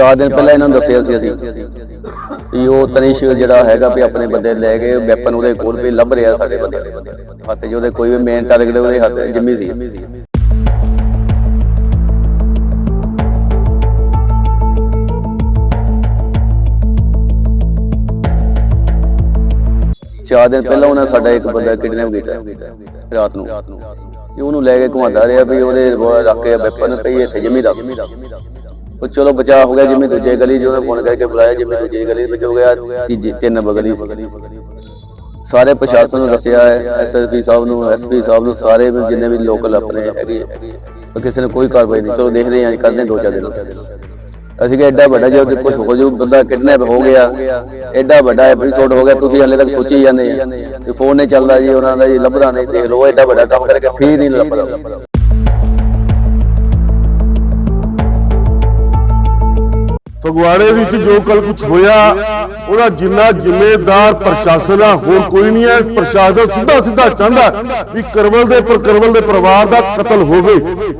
ਚਾਰ ਦਿਨ ਪਹਿਲਾਂ ਇਹਨਾਂ ਨੂੰ ਦੱਸਿਆ ਸੀ ਅਸੀਂ ਵੀ ਉਹ ਤਨਿਸ਼ ਜਿਹੜਾ ਹੈਗਾ ਵੀ ਆਪਣੇ ਬੰਦੇ ਲੈ ਗਏ ਵੈਪਨ ਉਹਦੇ ਕੋਲ ਵੀ ਲੱਭ ਰਿਹਾ ਸਾਡੇ ਬੰਦੇ ਹੱਥ 'ਚ ਉਹਦੇ ਕੋਈ ਵੀ ਮੇਨ ਟਾਰਗੇਟ ਉਹਦੇ ਹੱਥ ਜਿੰਮੀ ਸੀ ਚਾਰ ਦਿਨ ਪਹਿਲਾਂ ਉਹਨਾਂ ਸਾਡਾ ਇੱਕ ਬੰਦਾ ਕਿਡਨੈਪ ਕੀਤਾ ਰਾਤ ਨੂੰ ਤੇ ਉਹਨੂੰ ਲੈ ਕੇ ਘੁਮਾਉਂਦਾ ਰਿਹਾ ਵੀ ਉਹਦੇ ਰੱਖ ਕੇ ਵੈਪਨ ਪਈ ਇੱਥੇ ਜਿੰਮੀ ਦਾ ਉਹ ਚਲੋ ਬਚਾਅ ਹੋ ਗਿਆ ਜਿੰਮੀ ਦੂਜੇ ਗਲੀ ਜੋ ਫੋਨ ਕਰਕੇ ਬੁਲਾਇਆ ਜਿੰਮੀ ਦੂਜੇ ਗਲੀ ਵਿੱਚ ਹੋ ਗਿਆ, ਤੀਜੀ ਤਿੰਨ ਨੰਬਰ ਸਾਰੇ ਪ੍ਰਸ਼ਾਸਨ ਨੂੰ ਦੱਸਿਆ ਹੈ ਐਸਐਸਪੀ ਸਾਹਿਬ ਨੂੰ ਐਸਪੀ ਸਾਹਿਬ ਨੂੰ, ਸਾਰੇ ਜਿੰਨੇ ਵੀ ਲੋਕਲ ਆਪਣੇ ਹੈਗੇ ਕਿਸੇ ਨੇ ਕੋਈ ਕਾਰਵਾਈ ਨਹੀਂ। ਚਲੋ ਦੇਖਦੇ ਹਾਂ ਕਰਦੇ ਦੋ ਚਾਰ ਦਿਨ। ਅਸੀਂ ਕਿ ਐਡਾ ਵੱਡਾ ਜੇ ਕੁਝ ਹੋ ਜੂ, ਬੰਦਾ ਕਿਡਨੈਪ ਹੋ ਗਿਆ ਐਡਾ ਵੱਡਾ ਐਪੀਸੋਡ ਹੋ ਗਿਆ, ਤੁਸੀਂ ਹਲੇ ਤੱਕ ਸੋਚੀ ਜਾਂਦੇ ਆ। ਤੇ ਫੋਨ ਨਹੀਂ ਚੱਲਦਾ ਜੀ, ਉਹਨਾਂ ਦਾ ਜੀ, ਲੱਭਦਾ ਨਹੀਂ, ਦੇਖ ਲਓ ਐਡਾ ਵੱਡਾ ਕੰਮ ਕਰਕੇ ਫੇਰ ਨਹੀਂ ਲੱਭਦਾ। ਫਗਵਾੜੇ ਵਿੱਚ ਜੋ ਕੱਲ ਕੁਝ ਹੋਇਆ, ਉਹਦਾ ਜਿੰਨਾ ਜ਼ਿੰਮੇਦਾਰ ਪ੍ਰਸ਼ਾਸਨ ਆ, ਹੋਰ ਕੋਈ ਨਹੀਂ ਹੈ। ਪ੍ਰਸ਼ਾਸਨ ਸਿੱਧਾ ਸਿੱਧਾ ਚਾਹੁੰਦਾ ਵੀ ਕਰਵਲ ਦੇ ਪਰ ਕਰਵਲ ਦੇ ਪਰਿਵਾਰ ਦਾ ਕਤਲ ਹੋਵੇ।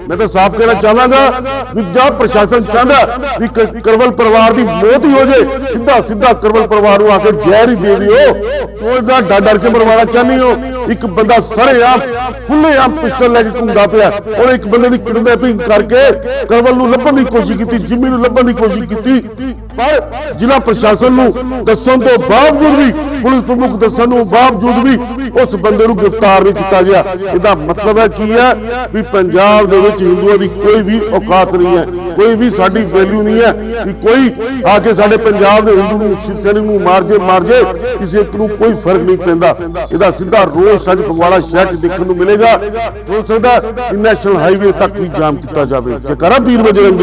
ਮੈਂ ਤਾਂ ਸਾਫ਼ ਕਹਿਣਾ ਚਾਹਾਂਗਾ ਵੀ ਜਾਂ ਪ੍ਰਸ਼ਾਸਨ ਚਾਹੁੰਦਾ ਵੀ ਕਰਵਲ ਪਰਿਵਾਰ ਦੀ ਮੌਤ ਹੀ ਹੋ ਜੇ ਸਿੱਧਾ ਸਿੱਧਾ ਕਰਵਲ ਪਰਿਵਾਰ ਨੂੰ ਆ ਕੇ ਜ਼ਹਿਰ ਹੀ ਦੇ ਦਿਓ। ਉਹ ਇਹਦਾ ਡਰ ਡਰ ਕੇ ਮਰਵਾਉਣਾ ਚਾਹੁੰਦੀ ਹੋ। ਇੱਕ ਬੰਦਾ ਸਾਰੇ ਆਮ ਖੁੱਲੇ ਖੁੱਲ੍ਹੇਆਮ ਪਿਸਟਲ ਲੈ ਕੇ ਘੁੰਮਦਾ ਪਿਆ। ਉਹਨੇ ਇੱਕ ਬੰਦੇ ਦੀ ਕਿਡਨੈਪਿੰਗ ਕਰਕੇ ਕਰਵਲ ਨੂੰ ਲੱਭਣ ਦੀ ਕੋਸ਼ਿਸ਼ ਕੀਤੀ, ਜਿੰਮੀ ਨੂੰ ਲੱਭਣ ਦੀ ਕੋਸ਼ਿਸ਼ ਕੀਤੀ। ਪਰ ਜ਼ਿਲ੍ਹਾ ਪ੍ਰਸ਼ਾਸਨ ਨੂੰ ਦੱਸਣ ਤੋਂ ਬਾਵਜੂਦ ਵੀ, ਪੁਲਿਸ ਪ੍ਰਮੁੱਖ ਦੱਸਣ ਨੂੰ ਬਾਵਜੂਦ ਵੀ ਉਸ ਬੰਦੇ ਨੂੰ ਗ੍ਰਿਫਤਾਰ ਨਹੀਂ ਕੀਤਾ ਗਿਆ। ਇਹਦਾ ਮਤਲਬ ਹੈ ਕੀ ਹੈ ਵੀ ਪੰਜਾਬ ਦੇ ਵਿੱਚ ਹਿੰਦੂਆਂ ਦੀ ਕੋਈ ਵੀ ਔਕਾਤ ਨਹੀਂ ਹੈ, ਕੋਈ ਵੀ ਸਾਡੀ ਵੈਲਿਊ ਨਹੀਂ ਹੈ ਕਿ ਕੋਈ ਆ ਕੇ ਸਾਡੇ ਪੰਜਾਬ ਦੇ ਹਿੰਦੂ ਨੂੰ ਸ਼ਿਵ ਸੈਨਿਕ ਨੂੰ ਮਾਰ ਜੇ ਮਾਰ ਜੇ, ਕਿਸੇ ਇੱਕ ਨੂੰ ਕੋਈ ਫ਼ਰਕ ਨਹੀਂ ਪੈਂਦਾ। ਇਹਦਾ ਸਿੱਧਾ ਰੋਸ ਅੱਜ ਫਗਵਾੜਾ ਸ਼ਹਿਰ 'ਚ ਦੇਖਣ ਨੂੰ ਮਿਲੇਗਾ। ਹੋ ਸਕਦਾ ਨੈਸ਼ਨਲ ਹਾਈਵੇ ਤੱਕ ਵੀ ਜਾਮ ਕੀਤਾ ਜਾਵੇ। ਜੇ ਕਰਾਂ, ਪੀਰ ਬਜਰੰਗ।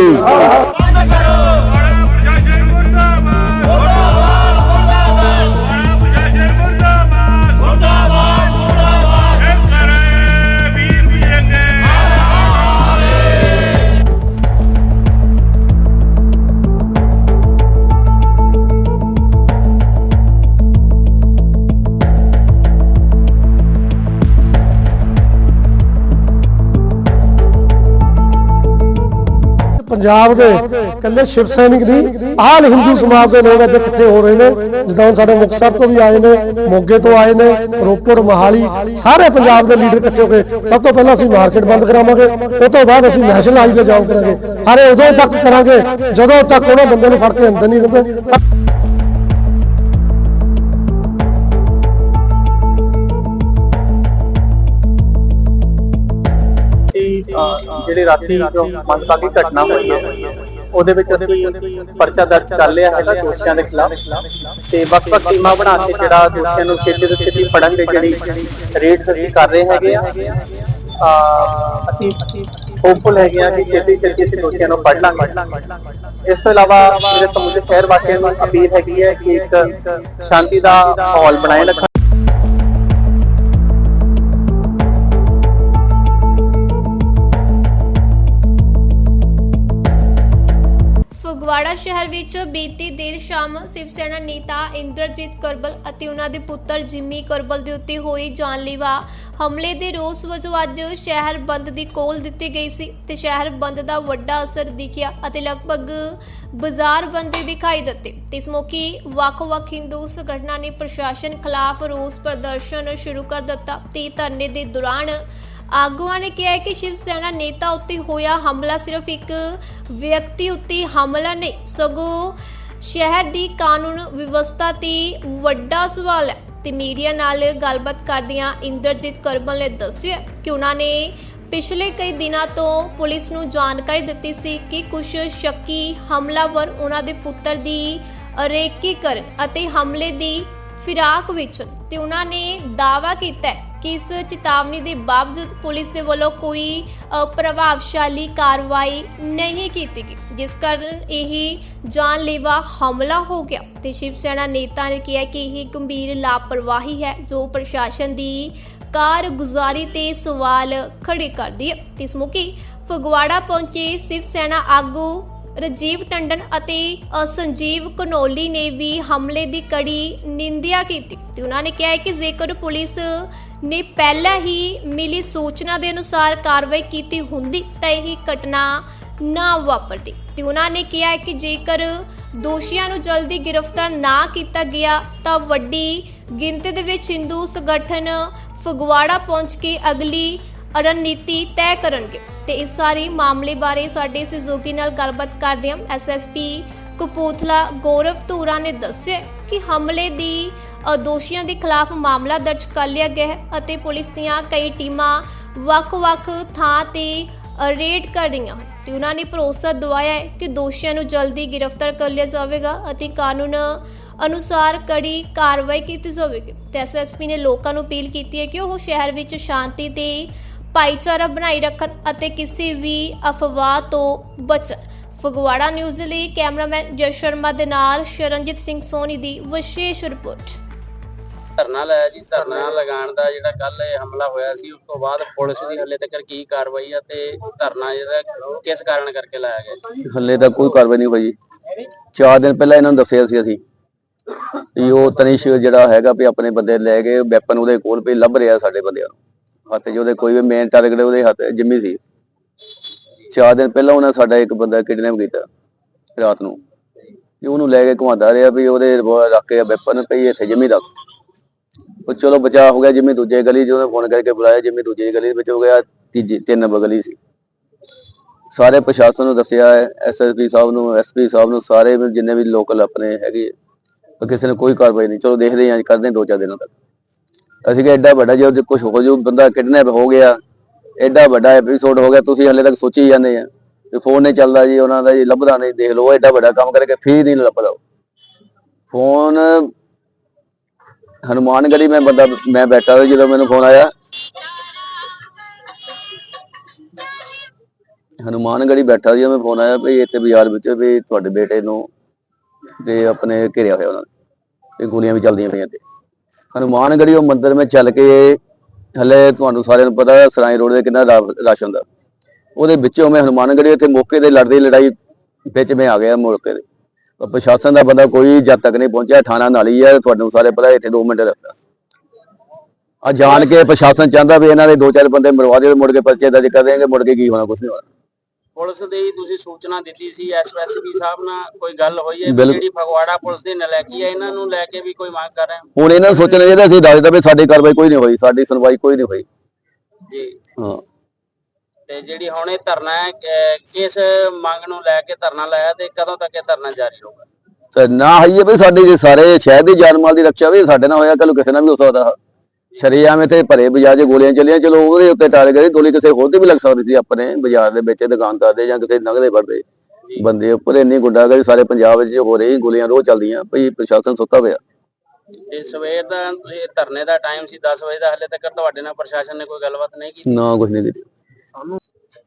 ਪੰਜਾਬ ਦੇ ਇਕੱਲੇ ਸ਼ਿਵ ਸੈਨਿਕ ਦੀ ਆਲ ਹਿੰਦੂ ਸਮਾਜ ਦੇ ਲੋਕ ਇੱਥੇ ਇਕੱਠੇ ਹੋ ਰਹੇ ਨੇ, ਜਿੱਦਾਂ ਹੁਣ ਸਾਡੇ ਮੁਕਤਸਰ ਤੋਂ ਵੀ ਆਏ ਨੇ, ਮੋਗੇ ਤੋਂ ਆਏ ਨੇ, ਰੋਪੜ, ਮਹਾਲੀ, ਸਾਰੇ ਪੰਜਾਬ ਦੇ ਲੀਡਰ ਇਕੱਠੇ ਹੋ ਕੇ ਸਭ ਤੋਂ ਪਹਿਲਾਂ ਅਸੀਂ ਮਾਰਕੀਟ ਬੰਦ ਕਰਾਵਾਂਗੇ ਉਸ ਤੋਂ ਬਾਅਦ ਅਸੀਂ ਨੈਸ਼ਨਲ ਹਾਈਵੇ ਜਾਮ ਕਰਾਂਗੇ। ਹਾਰੇ ਉਦੋਂ ਤੱਕ ਕਰਾਂਗੇ, ਜਦੋਂ ਤੱਕ ਉਹਨਾਂ ਬੰਦੇ ਨੂੰ ਫੜ ਕੇ ਅੰਦਰ ਨਹੀਂ ਦਿੰਦੇ। ਅਹ, ਜਿਹੜੇ ਰਾਤੀ ਮੰਦਭਾਗੀ ਘਟਨਾ ਹੋਈ ਹੈ ਉਹਦੇ ਵਿੱਚ ਅਸੀਂ ਪਰਚਾ ਦਰਜ ਕਰ ਲਿਆ ਹੈਗਾ ਦੋਸ਼ੀਆਂ ਦੇ ਖਿਲਾਫ। ਤੇ ਵੱਖ-ਵੱਖ ਟੀਮਾਂ ਬਣਾ ਕੇ ਜਿਹੜਾ ਦੋਸ਼ੀਆਂ ਨੂੰ ਛੇਤੀ ਤੋਂ ਛੇਤੀ ਫੜਨ ਦੇ ਜਿਹੜੀ ਰੇਡਸ ਅਸੀਂ ਕਰ ਰਹੇ ਹੈਗੇ ਆ। ਅਸੀਂ ਹੋਪਫੁਲ ਹੈਗੇ ਆ ਕਿ ਛੇਤੀ ਛੇਤੀ ਅਸੀਂ ਦੋਸ਼ੀਆਂ ਨੂੰ ਫੜ ਲਾਂਗੇ। ਇਸ ਤੋਂ ਇਲਾਵਾ ਮੇਰੇ ਸਮੁੱਚੇ ਸ਼ਹਿਰ ਵਾਸੀਆਂ ਨੂੰ ਅਪੀਲ ਹੈਗੀ ਹੈ ਕਿ ਇੱਕ ਸ਼ਾਂਤੀ ਦਾ ਮਾਹੌਲ ਬਣਾਏ ਰੱਖਣ। ਫਗਵਾੜਾ ਸ਼ਹਿਰ ਵਿੱਚ ਬੀਤੀ ਦੇਰ ਸ਼ਾਮ ਸ਼ਿਵ ਸੈਨਾ ਨੇਤਾ ਇੰਦਰਜੀਤ ਕਰਬਲ ਅਤੇ ਉਹਨਾਂ ਦੇ ਪੁੱਤਰ ਜਿੰਮੀ ਕਰਬਲ ਦੇ ਉੱਤੇ ਹੋਈ ਜਾਨਲੇਵਾ ਹਮਲੇ ਦੇ ਰੋਸ ਵਜੋਂ ਅੱਜ ਸ਼ਹਿਰ ਬੰਦ ਦੀ ਕੋਲ ਦਿੱਤੀ ਗਈ ਸੀ ਤੇ ਸ਼ਹਿਰ ਬੰਦ ਦਾ ਵੱਡਾ ਅਸਰ ਦਿਖਿਆ ਅਤੇ ਲਗਭਗ ਬਾਜ਼ਾਰ ਬੰਦੇ ਦਿਖਾਈ ਦਿੱਤੇ। ਤੇ ਇਸ ਮੌਕੇ ਵੱਖ-ਵੱਖ ਹਿੰਦੂ ਸੰਗਠਨਾਂ ਨੇ ਪ੍ਰਸ਼ਾਸਨ ਖਿਲਾਫ ਰੋਸ ਪ੍ਰਦਰਸ਼ਨ ਸ਼ੁਰੂ ਕਰ ਦਿੱਤਾ ਤੇ ਧਰਨੇ ਦੇ ਦੌਰਾਨ ਆਗੂਆਂ ਨੇ ਕਿਹਾ ਕਿ ਸ਼ਿਵ ਸੈਨਾ ਨੇਤਾ ਉੱਤੇ ਹੋਇਆ ਹਮਲਾ ਸਿਰਫ ਇੱਕ ਵਿਅਕਤੀ ਉੱਤੇ ਹਮਲਾ ਨਹੀਂ, ਸਗੋਂ ਸ਼ਹਿਰ ਦੀ ਕਾਨੂੰਨ ਵਿਵਸਥਾ ਤੇ ਵੱਡਾ ਸਵਾਲ ਹੈ। ਤੇ ਮੀਡੀਆ ਨਾਲ ਗੱਲਬਾਤ ਕਰਦਿਆਂ ਇੰਦਰਜੀਤ ਕਰਮਲ ਨੇ ਦੱਸਿਆ ਕਿ ਉਹਨਾਂ ਨੇ ਪਿਛਲੇ ਕਈ ਦਿਨਾਂ ਤੋਂ ਪੁਲਿਸ ਨੂੰ ਜਾਣਕਾਰੀ ਦਿੱਤੀ ਸੀ ਕਿ ਕੁਝ ਸ਼ੱਕੀ ਹਮਲਾਵਰ ਉਹਨਾਂ ਦੇ ਪੁੱਤਰ ਦੀ ਰੇਕੀ ਕਰਨ ਅਤੇ ਹਮਲੇ ਦੀ ਫਿਰਾਕ ਵਿੱਚ ਹਨ। ਤੇ ਉਹਨਾਂ ਨੇ ਦਾਅਵਾ ਕੀਤਾ ਕਿ ਇਸ ਚੇਤਾਵਨੀ ਦੇ ਬਾਵਜੂਦ ਪੁਲਿਸ ਦੇ ਵੱਲੋਂ ਕੋਈ ਪ੍ਰਭਾਵਸ਼ਾਲੀ ਕਾਰਵਾਈ ਨਹੀਂ ਕੀਤੀ ਗਈ, ਜਿਸ ਕਾਰਨ ਇਹ ਜਾਨਲੇਵਾ ਹਮਲਾ ਹੋ ਗਿਆ। ਤੇ ਸ਼ਿਵ ਸੈਨਾ ਨੇਤਾ ਨੇ ਕਿਹਾ ਕਿ ਇਹ ਗੰਭੀਰ ਲਾਪਰਵਾਹੀ ਹੈ, ਜੋ ਪ੍ਰਸ਼ਾਸਨ ਦੀ ਕਾਰਗੁਜ਼ਾਰੀ ਤੇ ਸਵਾਲ ਖੜੇ ਕਰਦੀ ਹੈ। ਇਸ ਮੌਕੇ ਫਗਵਾੜਾ ਪਹੁੰਚੇ ਸ਼ਿਵ ਸੈਨਾ ਆਗੂ ਰਜੀਵ ਟੰਡਨ ਅਤੇ ਸੰਜੀਵ ਕਨੋਲੀ ਨੇ ਵੀ ਹਮਲੇ ਦੀ ਕੜੀ ਨਿੰਦਿਆ ਕੀਤੀ। ਤੇ ਉਹਨਾਂ ਨੇ ਕਿਹਾ ਕਿ ਜੇਕਰ ਪੁਲਿਸ ਨੇ ਪਹਿਲਾਂ ਹੀ ਮਿਲੀ ਸੂਚਨਾ ਦੇ ਅਨੁਸਾਰ ਕਾਰਵਾਈ ਕੀਤੀ ਹੁੰਦੀ, ਤਾਂ ਇਹ ਘਟਨਾ ਨਾ ਵਾਪਰਦੀ। ਤੇ ਉਹਨਾਂ ਨੇ ਕਿਹਾ ਕਿ ਜੇਕਰ ਦੋਸ਼ੀਆਂ ਨੂੰ ਜਲਦੀ ਗ੍ਰਿਫਤਾਰ ਨਾ ਕੀਤਾ ਗਿਆ, ਤਾਂ ਵੱਡੀ ਗਿਣਤੀ ਦੇ ਵਿੱਚ ਹਿੰਦੂ ਸੰਗਠਨ ਫਗਵਾੜਾ ਪਹੁੰਚ ਕੇ ਅਗਲੀ ਰਣਨੀਤੀ ਤੈਅ ਕਰਨਗੇ। ਤੇ ਇਸ ਸਾਰੇ ਮਾਮਲੇ ਬਾਰੇ ਸਾਡੇ ਸਹਿਯੋਗੀ ਨਾਲ ਗੱਲਬਾਤ ਕਰਦੇ ਹਾਂ। ਐਸਐਸਪੀ ਕਪੂਥਲਾ ਗੌਰਵ ਧੂਰਾ ਨੇ ਦੱਸਿਆ ਕਿ ਹਮਲੇ ਦੀ ਦੋਸ਼ੀਆਂ ਦੇ ਖਿਲਾਫ ਮਾਮਲਾ ਦਰਜ ਕਰ ਲਿਆ ਗਿਆ ਹੈ ਅਤੇ ਪੁਲਿਸ ਦੀਆਂ ਕਈ ਟੀਮਾਂ ਵੱਖ-ਵੱਖ ਥਾਂ ਤੇ ਰੇਡ ਕਰ ਰਹੀਆਂ ਹਨ ਤੇ ਉਹਨਾਂ ਨੇ ਭਰੋਸਾ ਦਿਵਾਇਆ ਹੈ ਕਿ ਦੋਸ਼ੀਆਂ ਨੂੰ ਜਲਦੀ ਗ੍ਰਿਫਤਾਰ ਕਰ ਲਿਆ ਜਾਵੇਗਾ ਅਤੇ ਕਾਨੂੰਨ ਅਨੁਸਾਰ ਕੜੀ ਕਾਰਵਾਈ ਕੀਤੀ ਜਾਵੇਗੀ। ਤੇ ਐਸਐਸਪੀ ਨੇ ਲੋਕਾਂ ਨੂੰ ਅਪੀਲ ਕੀਤੀ ਹੈ ਕਿ ਉਹ ਸ਼ਹਿਰ ਵਿੱਚ ਸ਼ਾਂਤੀ ਤੇ ਭਾਈਚਾਰਾ ਬਣਾਈ ਰੱਖਣ ਅਤੇ ਕਿਸੇ ਵੀ ਅਫਵਾਹ ਤੋਂ ਬਚਣ। ਫਗਵਾੜਾ ਨਿਊਜ਼ ਲਈ ਕੈਮਰਾਮੈਨ ਜੈ ਸ਼ਰਮਾ ਦੇ ਨਾਲ ਸ਼ਰਨਜੀਤ ਸਿੰਘ ਸੋਨੀ ਦੀ ਵਿਸ਼ੇਸ਼ ਰਿਪੋਰਟ। ਧਰਨਾ ਲਾਇਆ ਜੀ, ਧਰਨਾ ਲਗਾਉਣ ਦਾ ਜਿਹੜਾ ਕੱਲ ਇਹ ਹਮਲਾ ਹੋਇਆ ਸੀ, ਉਸ ਤੋਂ ਬਾਅਦ ਪੁਲਿਸ ਦੀ ਹੱਲੇ ਤੱਕ ਕੀ ਕਾਰਵਾਈ ਆ ਤੇ ਧਰਨਾ ਜਿਹੜਾ ਕਿਸ ਕਾਰਨ ਕਰਕੇ ਲਾਇਆ ਗਿਆ ਜੀ? ਹੱਲੇ ਤੱਕ ਕੋਈ ਕਾਰਵਾਈ ਨਹੀਂ ਹੋਈ ਚਾਰ ਦਿਨ ਪਹਿਲਾਂ ਇਹਨਾਂ ਨੂੰ ਦੱਸਿਆ ਸੀ ਅਸੀਂ ਵੀ ਉਹ ਤਨਿਸ਼ ਜਿਹੜਾ ਹੈਗਾ ਵੀ ਆਪਣੇ ਬੰਦੇ ਲੈ ਕੇ ਵੈਪਨ ਉਹਦੇ ਕੋਲ ਵੀ ਲੱਭ ਰਿਹਾ ਸਾਡੇ ਬੰਦਿਆਂ ਨੂੰ। ਹੱਥ 'ਚ ਉਹਦੇ ਕੋਈ ਵੀ ਮੇਨ ਟਾਰਗੇਟ ਉਹਦੇ ਹੱਥ ਜਿੰਮੀ ਸੀ। ਚਾਰ ਦਿਨ ਪਹਿਲਾਂ ਉਹਨਾਂ ਸਾਡਾ ਇੱਕ ਬੰਦਾ ਕਿਡਨੈਪ ਕੀਤਾ ਰਾਤ ਨੂੰ ਤੇ ਉਹਨੂੰ ਲੈ ਕੇ ਘੁਮਾਉਂਦਾ ਰਿਹਾ ਵੀ ਉਹਦੇ ਰੱਖ ਕੇ ਵੈਪਨ ਪਈ ਇੱਥੇ ਜਿੰਮੀ ਤੱਕ ਉਹ ਚਲੋ ਬਚਾ ਹੋ ਗਿਆ ਜਿਵੇਂ ਦੂਜੇ ਗਲੀ 'ਚ ਫੋਨ ਕਰਕੇ ਬੁਲਾਇਆ ਜਿੰਮੀ ਦੂਜੀ ਗਲੀ ਵਿੱਚ ਹੋ ਗਿਆ, ਤੀਜੀ, ਤਿੰਨ ਨੰਬਰ ਗਲੀ ਸੀ। ਸਾਰੇ ਪ੍ਰਸ਼ਾਸਨ ਨੂੰ ਦੱਸਿਆ ਹੈ ਐਸਐਸਪੀ ਸਾਹਿਬ ਨੂੰ ਐਸਪੀ ਸਾਹਿਬ ਨੂੰ, ਸਾਰੇ ਜਿੰਨੇ ਵੀ ਲੋਕਲ ਆਪਣੇ ਹੈਗੇ ਪਰ ਕਿਸੇ ਨੇ ਕੋਈ ਕਾਰਵਾਈ ਨਹੀਂ। ਚਲੋ ਦੇਖਦੇ ਹਾਂ ਕਰਦੇ ਦੋ ਚਾਰ ਦਿਨਾਂ ਤੱਕ। ਅਸੀਂ ਕਿ ਐਡਾ ਵੱਡਾ ਜੇ ਕੁਝ ਹੋ ਜੂ, ਬੰਦਾ ਕਿਡਨੈਪ ਹੋ ਗਿਆ ਐਡਾ ਵੱਡਾ ਐਪੀਸੋਡ ਹੋ ਗਿਆ, ਤੁਸੀਂ ਹਲੇ ਤੱਕ ਸੋਚੀ ਜਾਂਦੇ ਆ ਤੇ ਫੋਨ ਨਹੀਂ ਚੱਲਦਾ ਜੀ, ਉਹਨਾਂ ਦਾ ਜੀ, ਲੱਭਦਾ ਨਹੀਂ। ਦੇਖ ਲਓ, ਉਹ ਐਡਾ ਵੱਡਾ ਕੰਮ ਕਰਕੇ ਫੇਰ ਨਹੀਂ ਲੱਭਦਾ ਫੋਨ ਫੋਨ ਹਨੂਮਾਨਗੜੀ ਮੈਂ ਬੰਦਾ, ਮੈਂ ਬੈਠਾ ਸੀ ਜਦੋਂ ਮੈਨੂੰ ਫੋਨ ਆਇਆ। ਹਨੂਮਾਨਗੜੀ ਬੈਠਾ ਸੀ ਮੈਂ ਫੋਨ ਆਇਆ ਵੀ ਇੱਥੇ ਬਾਜ਼ਾਰ ਵਿੱਚ ਵੀ ਤੁਹਾਡੇ ਬੇਟੇ ਨੂੰ ਤੇ ਆਪਣੇ ਘਿਰਿਆ ਹੋਇਆ ਉਹਨਾਂ ਨੇ। ਤੇ ਗੋਲੀਆਂ ਵੀ ਚੱਲਦੀਆਂ ਪਈਆਂ ਤੇ ਹਨੂਮਾਨਗੜੀ ਉਹ ਮੰਦਿਰ ਵਿੱਚ ਚੱਲ ਕੇ ਹਲੇ ਤੁਹਾਨੂੰ ਸਾਰਿਆਂ ਨੂੰ ਪਤਾ, ਸਰਾਈ ਰੋਡ ਦੇ ਕਿੰਨਾ ਰਸ਼ ਹੁੰਦਾ। ਉਹਦੇ ਵਿੱਚੋਂ ਮੈਂ ਹਨੂਮਾਨਗੜੀ ਉੱਥੇ ਮੌਕੇ ਤੇ ਲੜਦੀ ਲੜਾਈ ਵਿੱਚ ਮੈਂ ਆ ਗਿਆ ਮੌਕੇ ਤੇ। ਪ੍ਰਸ਼ਾਸਨ ਦਾ ਬੰਦਾ ਕੋਈ ਜਦ ਤੱਕ ਨਹੀਂ ਪਹੁੰਚਿਆ ਥਾਣਾ ਨਾਲ ਹੀ ਹੈ ਤੁਹਾਨੂੰ ਸਾਰੇ ਪਤਾ ਇੱਥੇ 2 ਮਿੰਟ ਲੱਗਦਾ। ਆ ਜਾਣ ਕੇ ਪ੍ਰਸ਼ਾਸਨ ਚਾਹੁੰਦਾ ਵੀ ਇਹਨਾਂ ਦੇ ਦੋ ਚਾਰ ਬੰਦੇ ਮਰਵਾ ਦਿਓ ਮੁੜ ਕੇ ਪਰਚੇ ਦਰਜ ਕਰ ਦੇਣਗੇ ਮੁੜ ਕੇ ਕੀ ਹੋਣਾ ਕੁਝ ਨਹੀਂ ਹੋਣਾ। ਪੁਲਿਸ ਦੀ ਤੁਸੀਂ ਸੂਚਨਾ ਦਿੱਤੀ ਸੀ ਐਸਐਸਪੀ ਸਾਹਿਬ ਨਾਲ ਕੋਈ ਗੱਲ ਹੋਈ ਹੈ ਜਿਹੜੀ ਫਗਵਾੜਾ ਪੁਲਿਸ ਦੀ ਨਲਾਇਕੀ ਹੈ ਇਹਨਾਂ ਨੂੰ ਲੈ ਕੇ ਵੀ ਕੋਈ ਮੰਗ ਕਰ ਰਹੇ ਹੋ? ਹੁਣ ਇਹਨਾਂ ਨੂੰ ਸੋਚਣਾ ਚਾਹੀਦਾ ਅਸੀਂ ਦੱਸ ਦਿੱਤਾ ਵੀ ਸਾਡੀ ਕਾਰਵਾਈ ਕੋਈ ਨਹੀਂ ਹੋਈ ਸਾਡੀ ਸੁਣਵਾਈ ਕੋਈ ਨਹੀਂ ਹੋਈ। ਜੀ। ਹਾਂ। ਤੇ ਜਿਹੜੀ ਹੁਣ ਇਹ ਧਰਨਾ ਹੈ ਕਿ- ਕਿਸ ਮੰਗ ਨੂੰ ਲੈ ਕੇ ਧਰਨਾ ਲਾਇਆ ਤੇ ਕਦੋਂ ਤੱਕ ਇਹ ਧਰਨਾ ਜਾਰੀ ਰਹੂਗਾ? ਤੇ ਨਾ ਹਈਏ ਵੀ ਸਾਡੀ ਜੇ ਸਾਰੇ ਸ਼ਹਿਰ ਦੀ ਜਾਨ ਮਾਲ ਦੀ ਰੱਖਿਆ ਵੀ ਸਾਡੇ ਨਾਲ ਹੋਇਆ ਕੱਲ ਕਿਸੇ ਨਾਲ ਵੀ ਹੋ ਸਕਦਾ। ਸ਼ਰੀਆਮ ਇੱਥੇ ਭਰੇ ਬਾਜ਼ਾਰ 'ਚ ਗੋਲੀਆਂ ਚੱਲੀਆਂ ਚਲੋ ਉਹਦੇ ਉੱਤੇ ਟਾਰਗੇਟ ਗੋਲੀ ਕਿਸੇ ਹੋਰ ਤੇ ਵੀ ਲੱਗ ਸਕਦੀ ਸੀ ਆਪਣੇ ਬਾਜ਼ਾਰ ਦੇ ਵਿੱਚ ਦੁਕਾਨਦਾਰ ਦੇ ਜਾਂ ਕਿਸੇ ਨਗਦੇ ਵੜਦੇ ਬੰਦੇ ਉੱਪਰ ਇੰਨੀ ਗੁੰਡਾਗਰਦੀ ਸਾਰੇ ਪੰਜਾਬ ਵਿੱਚ ਹੋ ਰਹੀ ਗੋਲੀਆਂ ਰੋਜ਼ ਚੱਲਦੀਆਂ ਭਈ ਪ੍ਰਸ਼ਾਸਨ ਸੁੱਤਾ ਪਿਆ। ਤੇ ਸਵੇਰ ਦਾ ਇਹ ਧਰਨੇ ਦਾ ਟਾਈਮ ਸੀ 10 ਵਜੇ ਦਾ ਹਲੇ ਤੱਕ ਤੁਹਾਡੇ ਨਾਲ ਪ੍ਰਸ਼ਾਸਨ ਨੇ ਕੋਈ ਗੱਲਬਾਤ ਨਹੀਂ ਕੀਤੀ? ਨਾ ਕੁਝ ਨਹੀਂ ਕੀਤੀ।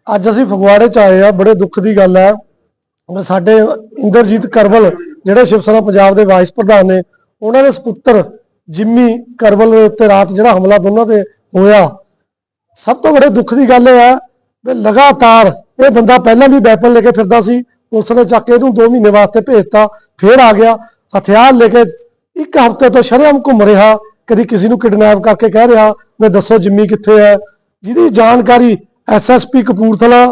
ਅੱਜ ਅਸੀਂ ਫਗਵਾੜੇ ਚ ਆਏ ਆ ਬੜੇ ਦੁੱਖ ਦੀ ਗੱਲ ਹੈ। ਸਾਡੇ ਇੰਦਰਜੀਤ ਕਰਵਲ, ਜਿਹੜੇ ਸ਼ਿਵ ਸੈਨਾ ਪੰਜਾਬ ਦੇ ਵਾਈਸ ਪ੍ਰਧਾਨ ਨੇ, ਉਹਨਾਂ ਦੇ ਸੁਪੁੱਤਰ ਜਿੰਮੀ ਕਰਵਲ ਦੇ ਉੱਤੇ ਰਾਤ ਜਿਹੜਾ ਹਮਲਾ ਦੋਨਾਂ ਤੇ ਹੋਇਆ। ਸਭ ਤੋਂ ਬੜੇ ਦੁੱਖ ਦੀ ਗੱਲ ਇਹ ਹੈ ਵੀ ਲਗਾਤਾਰ ਇਹ ਬੰਦਾ ਪਹਿਲਾਂ ਵੀ ਵੈਪਨ ਲੈ ਕੇ ਫਿਰਦਾ ਸੀ, ਪੁਲਿਸ ਨੇ ਚੱਕ ਕੇ ਇਹਨੂੰ 2 ਮਹੀਨੇ ਵਾਸਤੇ ਭੇਜਤਾ ਫੇਰ ਆ ਗਿਆ, ਹਥਿਆਰ ਲੈ ਕੇ ਇੱਕ ਹਫ਼ਤੇ ਤੋਂ ਸ਼ਰਮ ਘੁੰਮ ਰਿਹਾ, ਕਦੀ ਕਿਸੇ ਨੂੰ ਕਿਡਨੈਪ ਕਰਕੇ ਕਹਿ ਰਿਹਾ ਮੈਂ ਦੱਸੋ ਜਿੰਮੀ ਕਿੱਥੇ ਹੈ? ਜਿਹਦੀ ਜਾਣਕਾਰੀ SSP Kapurthala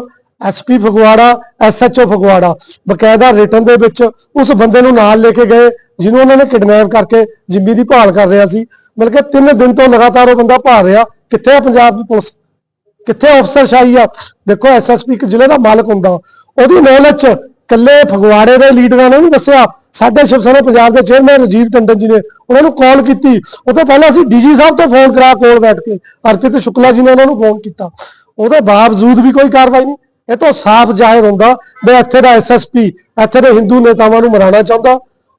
SP Phagwara SHO Phagwara. ਬਕਾਇਦਾ ਰਿਟਰਨ ਦੇ ਵਿੱਚ ਉਸ ਬੰਦੇ ਨੂੰ ਨਾਲ ਲੈ ਕੇ ਗਏ, ਜਿਹਨੂੰ ਉਹਨਾਂ ਨੇ ਕਿਡਨੈਪ ਕਰਕੇ ਜਿੰਮੀ ਦੀ ਭਾਲ ਕਰ ਰਿਹਾ ਸੀ। ਮਿਲ ਕੇ 3 ਦਿਨ ਤੋਂ ਲਗਾਤਾਰ ਉਹ ਬੰਦਾ ਭਾਲ ਰਿਹਾ। ਕਿੱਥੇ ਹੈ ਪੰਜਾਬ ਦੀ ਪੁਲਿਸ? ਕਿੱਥੇ ਅਫਸਰਸ਼ਾਹੀ ਆ? ਦੇਖੋ ਐਸਐਸਪੀ ਇੱਕ ਜ਼ਿਲ੍ਹੇ ਦਾ ਮਾਲਕ ਹੁੰਦਾ। ਉਹਦੀ ਨੌਲੇਜ ਚ ਕੱਲੇ ਫਗਵਾੜੇ ਦੇ ਲੀਡਰਾਂ ਨੇ ਵੀ ਦੱਸਿਆ। ਸਾਡੇ ਸ਼ਿਵ ਸੈਨਾ ਪੰਜਾਬ ਦੇ ਚੇਅਰਮੈਨ ਰਜੀਵ ਟੰਡਨ ਜੀ ਨੇ ਉਹਨਾਂ ਨੂੰ ਕਾਲ ਕੀਤੀ। ਉਹ ਤੋਂ ਪਹਿਲਾਂ ਅਸੀਂ ਡੀਜੀ ਸਾਹਿਬ ਤੋਂ ਫੋਨ ਕਰਾ ਕੋਲ ਬੈਠ ਕੇ, ਅਰਪਿਤ ਸ਼ੁਕਲਾ ਜੀ ਨੇ ਉਹਨਾਂ ਨੂੰ ਫੋਨ ਕੀਤਾ। ਉਹਦੇ ਬਾਵਜੂਦ ਵੀ ਕੋਈ ਕਾਰਵਾਈ ਨਹੀਂ। ਇਹ ਤੋਂ ਸਾਫ਼ ਜ਼ਾਹਿਰ ਹੁੰਦਾ, ਵੀ ਇੱਥੇ ਦਾ ਐਸਐਸਪੀ ਇੱਥੇ ਦੇ ਹਿੰਦੂ ਨੇਤਾਵਾਂ ਨੂੰ ਮਰਾਉਣਾ ਚਾਹੁੰਦਾ।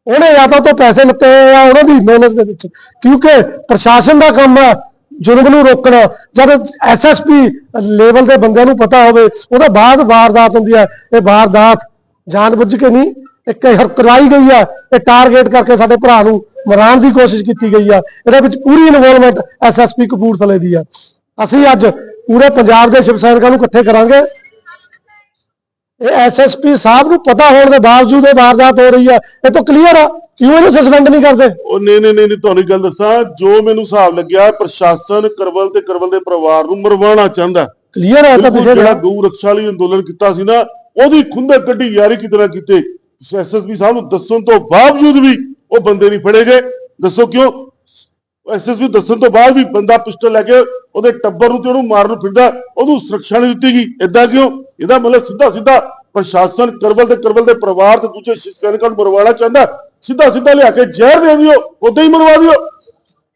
ਉਹਨੇ ਜਾਂ ਤਾਂ ਤੋਂ ਪੈਸੇ ਲਿੱਤੇ ਹੋਏ ਆ ਉਹਨਾਂ ਦੀ ਨੌਲੇਜ ਦੇ ਵਿੱਚ। ਕਿਉਂਕਿ ਪ੍ਰਸ਼ਾਸਨ ਦਾ ਕੰਮ ਹੈ ਜ਼ੁਲਮ ਨੂੰ ਰੋਕਣਾ। ਜਦ ਐਸਐਸਪੀ ਲੈਵਲ ਦੇ ਬੰਦਿਆਂ ਨੂੰ ਪਤਾ ਹੋਵੇ, ਉਹਦੇ ਬਾਅਦ ਵਾਰਦਾਤ ਹੁੰਦੀ ਹੈ ਇਹ ਵਾਰਦਾਤ ਜਾਣਬੁੱਝ ਕੇ ਨਹੀਂ। ਇੱਕ ਹਰ ਕਰਾਈ ਗਈ ਹੈ ਇਹ ਟਾਰਗੇਟ ਕਰਕੇ ਸਾਡੇ ਭਰਾ ਨੂੰ ਮਰਾਉਣ ਦੀ ਕੋਸ਼ਿਸ਼ ਕੀਤੀ ਗਈ ਆ। ਇਹਦੇ ਵਿੱਚ ਪੂਰੀ ਇਨਵੋਲਵਮੈਂਟ ਐਸਐਸਪੀ ਕਪੂਰਥਲੇ ਦੀ ਹੈ ਅਸੀਂ ਅੱਜ ਪੂਰੇ ਪੰਜਾਬ ਦੇ ਸ਼ਿਵ ਸੈਨਿਕਾਂ ਨੂੰ ਇਕੱਠੇ ਕਰਾਂਗੇ। ਇਹ ਐਸਐਸਪੀ ਸਾਹਿਬ ਨੂੰ ਪਤਾ ਹੋਣ ਦੇ ਬਾਵਜੂਦ ਇਹ ਵਾਰਦਾਤ ਹੋ ਰਹੀ ਹੈ ਇਹ ਤਾਂ ਕਲੀਅਰ ਆ। ਕਿਉਂ ਇਹਨੂੰ ਸਸਪੈਂਡ ਨਹੀਂ ਕਰਦੇ? ਉਹ ਨਹੀਂ ਨਹੀਂ ਨਹੀਂ ਤੁਹਾਨੂੰ ਗੱਲ ਦੱਸਾਂ। ਜੋ ਮੈਨੂੰ ਹਿਸਾਬ ਲੱਗਿਆ ਪ੍ਰਸ਼ਾਸਨ ਕਰਵਲ ਤੇ ਕਰਵਲ ਦੇ ਪਰਿਵਾਰ ਨੂੰ ਮਰਵਾਉਣਾ ਚਾਹੁੰਦਾ। ਕਲੀਅਰ ਹੈ ਤਾਂ ਪਿਛੇ ਜਿਹੜਾ ਗਊ ਰੱਖਿਆ ਲਈ ਅੰਦੋਲਨ ਕੀਤਾ ਸੀ ਨਾ ਉਹਦੀ ਖੁੰਦਕ ਕੱਢੀ ਯਾਰੀ ਕਿਤਨਾ ਕੀਤੇ। ਐਸਐਸਪੀ ਸਾਹਿਬ ਨੂੰ ਦੱਸਣ ਤੋਂ ਬਾਵਜੂਦ ਵੀ ਉਹ ਬੰਦੇ ਨਹੀਂ ਫੜੇ ਗਏ। ਦੱਸੋ ਕਿਉਂ? ਐਸਐਸਪੀ ਦੱਸਣ ਤੋਂ ਬਾਅਦ ਵੀ ਬੰਦਾ ਪਿਸਟਲ ਲੈ ਕੇ ਉਹਦੇ ਟੱਬਰ ਨੂੰ ਤੇ ਉਹਨੂੰ ਮਾਰਨ ਨੂੰ ਫਿਰਦਾ, ਉਹਨੂੰ ਸੁਰੱਖਿਆ ਨਹੀਂ ਦਿੱਤੀ ਗਈ। ਇਦਾਂ ਕਿਉਂ? ਇਹਦਾ ਮਤਲਬ ਸਿੱਧਾ ਸਿੱਧਾ ਪ੍ਰਸ਼ਾਸਨ ਕਰਵਲ ਤੇ ਕਰਵਲ ਦੇ ਪਰਿਵਾਰ ਤੇ ਦੂਜੇ ਸੈਨਿਕਾਂ ਨੂੰ ਮਰਵਾਉਣਾ ਚਾਹੁੰਦਾ, ਸਿੱਧਾ ਸਿੱਧਾ ਲਿਆ ਕੇ ਜ਼ਹਿਰ ਦੇ ਦਿਓ, ਉਦਾਂ ਹੀ ਮਰਵਾ ਦਿਓ।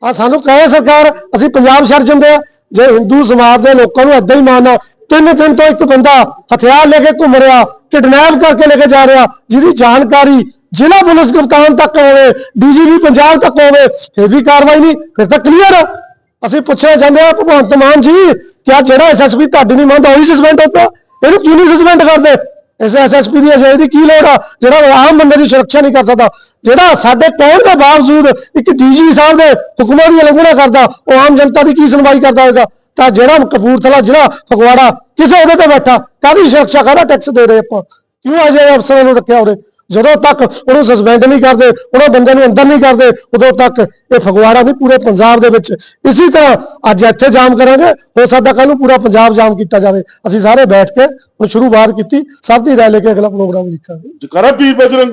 ਆ ਸਾਨੂੰ ਕਹੇ ਸਰਕਾਰ, ਅਸੀਂ ਪੰਜਾਬ ਛੱਡ ਜਾਂਦੇ ਆ ਜੇ ਹਿੰਦੂ ਸਮਾਜ ਦੇ ਲੋਕਾਂ ਨੂੰ ਏਦਾਂ ਹੀ ਮਾਨਣਾ ਤਿੰਨ ਦਿਨ ਤੋਂ ਇੱਕ ਬੰਦਾ ਹਥਿਆਰ ਲੈ ਕੇ ਘੁੰਮ ਰਿਹਾ, ਕਿਡਨੈਪ ਕਰਕੇ ਲੈ ਕੇ ਜਾ ਰਿਹਾ, ਜਿਹਦੀ ਜਾਣਕਾਰੀ ਜ਼ਿਲ੍ਹਾ ਪੁਲਿਸ ਕਪਤਾਨ ਤੱਕ ਹੋਵੇ, ਡੀਜੀਪੀ ਪੰਜਾਬ ਤੱਕ ਹੋਵੇ, ਫਿਰ ਵੀ ਕਾਰਵਾਈ ਨਹੀਂ, ਫਿਰ ਤਾਂ ਕਲੀਅਰ ਅਸੀਂ ਪੁੱਛਣਾ ਚਾਹੁੰਦੇ ਆ, ਭਗਵੰਤ ਮਾਨ ਜੀ ਕਿਆ ਜਿਹੜਾ ਐਸਐਸਪੀ ਤੁਹਾਡੀ ਨਹੀਂ ਮੰਨਦਾ, ਉਹੀ ਸਸਪੈਂਡ ਹੁੰਦਾ ਇਹਨੂੰ ਕਿਉਂ ਨਹੀਂ ਸਸਪੈਂਡ ਕਰਦੇ? ਇਸ ਐਸਐਸਪੀ ਦੀ ਅਜਿਹੇ ਦੀ ਕੀ ਲੋੜ ਆ? ਜਿਹੜਾ ਆਮ ਬੰਦੇ ਦੀ ਸੁਰੱਖਿਆ ਨਹੀਂ ਕਰ ਸਕਦਾ। ਜਿਹੜਾ ਸਾਡੇ ਕਹਿਣ ਦੇ ਬਾਵਜੂਦ ਇੱਕ ਡੀਜੀ ਸਾਹਿਬ ਦੇ ਹੁਕਮਾਂ ਦੀ ਉਲੰਘਣਾ ਕਰਦਾ, ਉਹ ਆਮ ਜਨਤਾ ਦੀ ਕੀ ਸੁਣਵਾਈ ਕਰਦਾ ਹੋਵੇਗਾ ਤਾਂ ਜਿਹੜਾ ਕਪੂਰਥਲਾ ਜਿਹੜਾ ਫਗਵਾੜਾ, ਕਿਸੇ ਉਹਦੇ ਤੇ ਬੈਠਾ, ਕਾਹਦੀ ਸੁਰੱਖਿਆ, ਕਾਹਦਾ ਟੈਕਸ ਦੇ ਰਹੇ ਆਪਾਂ? ਕਿਉਂ ਅਜੇ ਅਫਸਰਾਂ ਨੂੰ ਰੱਖਿਆ ਉਰੇ? ਜਦੋਂ ਤੱਕ ਉਹਨੂੰ ਸਸਪੈਂਡ ਨਹੀਂ ਕਰਦੇ, ਉਹਨਾਂ ਬੰਦਿਆਂ ਨੂੰ ਅੰਦਰ ਨਹੀਂ ਕਰਦੇ, ਉਦੋਂ ਤੱਕ ਇਹ ਫਗਵਾੜਾ ਨਹੀਂ ਪੂਰੇ ਪੰਜਾਬ ਦੇ ਵਿੱਚ ਇਸੇ ਤਰ੍ਹਾਂ ਅੱਜ ਇੱਥੇ ਜਾਮ ਕਰਾਂਗੇ, ਹੋ ਸਕਦਾ ਕੱਲ ਨੂੰ ਪੂਰਾ ਪੰਜਾਬ ਜਾਮ ਕੀਤਾ ਜਾਵੇ। ਅਸੀਂ ਸਾਰੇ ਬੈਠ ਕੇ ਹੁਣ ਸ਼ੁਰੂਆਤ ਕੀਤੀ, ਸਭ ਦੀ ਰਾਏ ਲੈ ਕੇ ਅਗਲਾ ਪ੍ਰੋਗਰਾਮ ਲਿਖਾਂਗੇ ਜਕਾਰਾ ਪੀਰ ਬਜਰੰਗ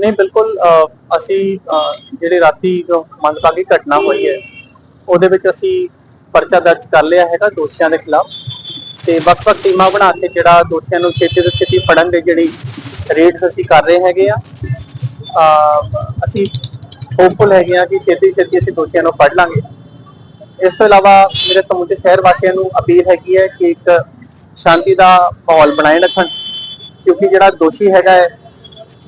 ਨਹੀਂ ਬਿਲਕੁਲ ਅਸੀਂ ਅਹ, ਜਿਹੜੀ ਰਾਤੀ ਮੰਦਭਾਗੀ ਘਟਨਾ ਹੋਈ ਹੈ ਉਹਦੇ ਵਿੱਚ ਅਸੀਂ ਪਰਚਾ ਦਰਜ ਕਰ ਲਿਆ ਹੈਗਾ ਦੋਸ਼ੀਆਂ ਦੇ ਖਿਲਾਫ। ਤੇ ਵੱਖ-ਵੱਖ ਟੀਮਾਂ ਬਣਾ ਕੇ ਜਿਹੜਾ ਦੋਸ਼ੀਆਂ ਨੂੰ ਛੇਤੀ ਤੋਂ ਛੇਤੀ ਫੜਨ ਦੇ ਜਿਹੜੀ ਰੇਡਸ ਅਸੀਂ ਕਰ ਰਹੇ ਹੈਗੇ ਆ ਅਸੀਂ ਹੋਪਫੁਲ ਹੈਗੇ ਆ ਕਿ ਛੇਤੀ ਛੇਤੀ ਅਸੀਂ ਦੋਸ਼ੀਆਂ ਨੂੰ ਫੜ ਲਾਂਗੇ। ਇਸ ਤੋਂ ਇਲਾਵਾ ਮੇਰੇ ਸਮੁੱਚੇ ਸ਼ਹਿਰ ਵਾਸੀਆਂ ਨੂੰ ਅਪੀਲ ਹੈਗੀ ਹੈ ਕਿ ਇੱਕ ਸ਼ਾਂਤੀ ਦਾ ਮਾਹੌਲ ਬਣਾਏ ਰੱਖਣ ਕਿਉਂਕਿ ਜਿਹੜਾ ਦੋਸ਼ੀ ਹੈਗਾ ਹੈ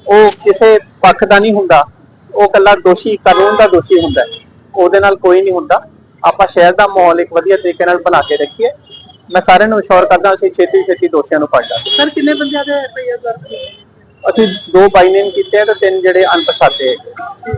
ਉਹ ਕਿਸੇ ਪੱਖ ਦਾ ਨਹੀਂ ਹੁੰਦਾ। ਉਹ ਕੱਲਾ ਦੋਸ਼ੀ ਕਾਨੂੰਨ ਦਾ ਦੋਸ਼ੀ ਹੁੰਦਾ। ਉਹਦੇ ਨਾਲ ਕੋਈ ਨਹੀਂ ਹੁੰਦਾ। ਆਪਾਂ ਸ਼ਹਿਰ ਦਾ ਮਾਹੌਲ ਇੱਕ ਵਧੀਆ ਤਰੀਕੇ ਨਾਲ ਬਣਾ ਕੇ ਰੱਖੀਏ। ਮੈਂ ਸਾਰਿਆਂ ਨੂੰ ਅਸ਼ੋਰ ਕਰਦਾ ਅਸੀਂ ਛੇਤੀ ਛੇਤੀ ਦੋਸ਼ੀਆਂ ਨੂੰ ਫੜ ਲਾਂਗੇ। ਸਰ ਕਿੰਨੇ ਬੰਦਿਆਂ ਦੇ ਐਫਆਈਆਰ ਦਰਜ ਅਸੀਂ ਦੋ ਬਾਈ ਨੇਮ ਕੀਤੇ ਆ ਤੇ ਤਿੰਨ ਜਿਹੜੇ ਅਣਪਛਾਤੇ ਹੈਗੇ।